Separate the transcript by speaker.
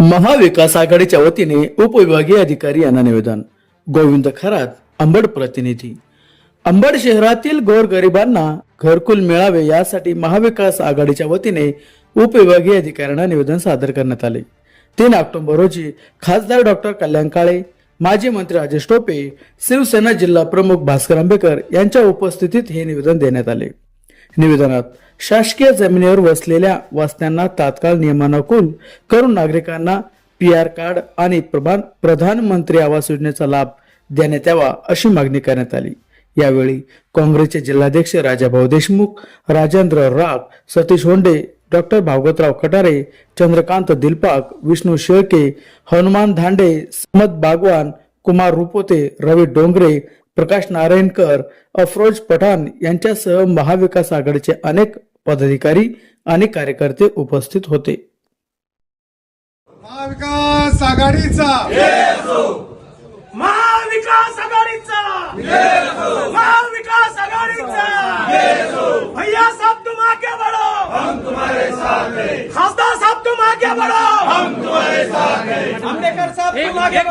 Speaker 1: महाविकास आघाडीच्या वतीने उपविभागीय अधिकारी यांना निवेदन. गोविंद खरात अंबड प्रतिनिधी. अंबड शहरातील गोरगरिबांना घरकुल मिळावे यासाठी महाविकास आघाडीच्या वतीने उपविभागीय अधिकाऱ्यांना निवेदन सादर करण्यात आले. तीन ऑक्टोबर रोजी खासदार डॉक्टर कल्याण काळे माजी मंत्री राजेश टोपे शिवसेना जिल्हा प्रमुख भास्कर आंबेकर यांच्या उपस्थितीत हे निवेदन देण्यात आले. निवेदनात शासकीय जमिनीवर वसलेल्या वस्त्यांना तात्काळ नियमानुकूल करून नागरिकांना पी आर कार्ड आणि प्रधान प्रधानमंत्री आवास योजनेचा लाभ देण्यात यावा अशी मागणी करण्यात आली. यावेळी काँग्रेसचे जिल्हाध्यक्ष राजाभाऊ देशमुख राजेंद्र राग सतीश होंडे डॉक्टर भागवतराव कटारे चंद्रकांत दिलपाक विष्णू शेळके हनुमान धांडे समत बागवान कुमार रुपोते रवी डोंगरे प्रकाश नारायणकर अफरोज पठाण यांच्यासह महाविकास आघाडीचे अनेक पदाधिकारी आणि कार्यकर्ते उपस्थित होते.
Speaker 2: महाविकास आघाडीचा.
Speaker 3: महाविकास आघाडीचा. महाविकास आघाडीचा. भैया साहब तुम आगे बढ़ो हम तुम्हारे साथ हैं खासदार साहब तुम आगे बढ़ो हम तुम्हारे साथ हैं. आंबेडकर साहब तुम आगे